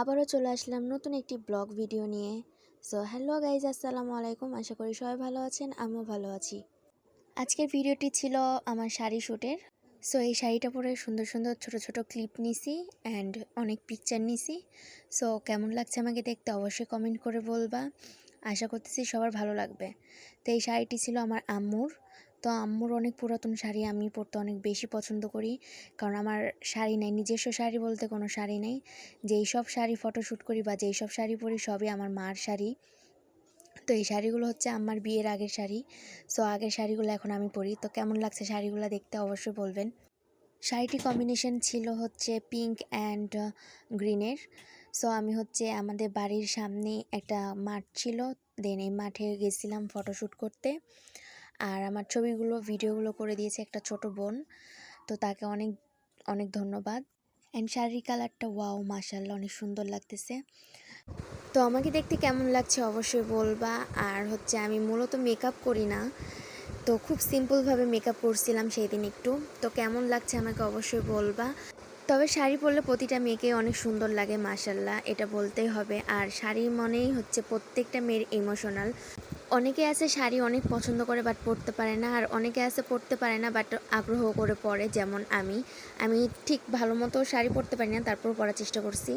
আবারও চলে আসলাম নতুন একটি ব্লগ ভিডিও নিয়ে। সো হ্যালো গাইজ আসসালামু আলাইকুম। আশা করি সবাই ভালো আছেন, আমিও ভালো আছি। আজকের ভিডিওটি ছিল আমার শাড়ি শ্যুটের। সো এই শাড়িটা পরে সুন্দর সুন্দর ছোট ছোট ক্লিপ নিছি অ্যান্ড অনেক পিকচার নিছি। সো কেমন লাগছে আমাকে দেখতে অবশ্যই কমেন্ট করে বলবা। আশা করতেছি সবার ভালো লাগবে। তো এই শাড়িটি ছিল আমার আম্মুর। তো আম্মুর অনেক পুরাতন শাড়ি আমি পরতে অনেক বেশি পছন্দ করি। কারণ আমার শাড়ি নেই, নিজস্ব শাড়ি বলতে কোনো শাড়ি নেই। যেই সব শাড়ি ফটোশ্যুট করি বা যেই সব শাড়ি পরি সবই আমার মার শাড়ি। তো এই শাড়িগুলো হচ্ছে আমার বিয়ের আগের শাড়ি। সো আগের শাড়িগুলো এখন আমি পরি। তো কেমন লাগছে শাড়িগুলো দেখতে অবশ্যই বলবেন। শাড়িটি কম্বিনেশন ছিল হচ্ছে পিঙ্ক অ্যান্ড গ্রিনের সো আমি হচ্ছে আমাদের বাড়ির সামনে একটা মাঠ ছিল। দেন এই মাঠে গেছিলাম ফটোশ্যুট করতে। আর আমার ছবিগুলো, ভিডিওগুলো করে দিয়েছে একটা ছোট বোন। তো তাকে অনেক অনেক ধন্যবাদ। অ্যান্ড শাড়ির কালারটা ওয়াও মাশাল্লাহ অনেক সুন্দর লাগতেছে। তো আমাকে দেখতে কেমন লাগছে অবশ্যই বলবা। আর হচ্ছে আমি মূলত মেকআপ করি না। তো খুব সিম্পলভাবে মেকআপ করছিলাম সেই দিন একটু। তো কেমন লাগছে আমাকে অবশ্যই বলবা। তবে শাড়ি পরলে প্রতিটা মেয়েকে অনেক সুন্দর লাগে মাশাল্লাহ এটা বলতেই হবে। আর শাড়ি মনেই হচ্ছে প্রত্যেকটা মেয়ের ইমোশনাল অনেকে আছে শাড়ি অনেক পছন্দ করে বাট পরতে পারে না, আর অনেকে আছে পরতে পারে না বাট আগ্রহ করে পরে, যেমন আমি। আমি ঠিক ভালো মতো শাড়ি পরতে পারি না তারপর পরার চেষ্টা করছি।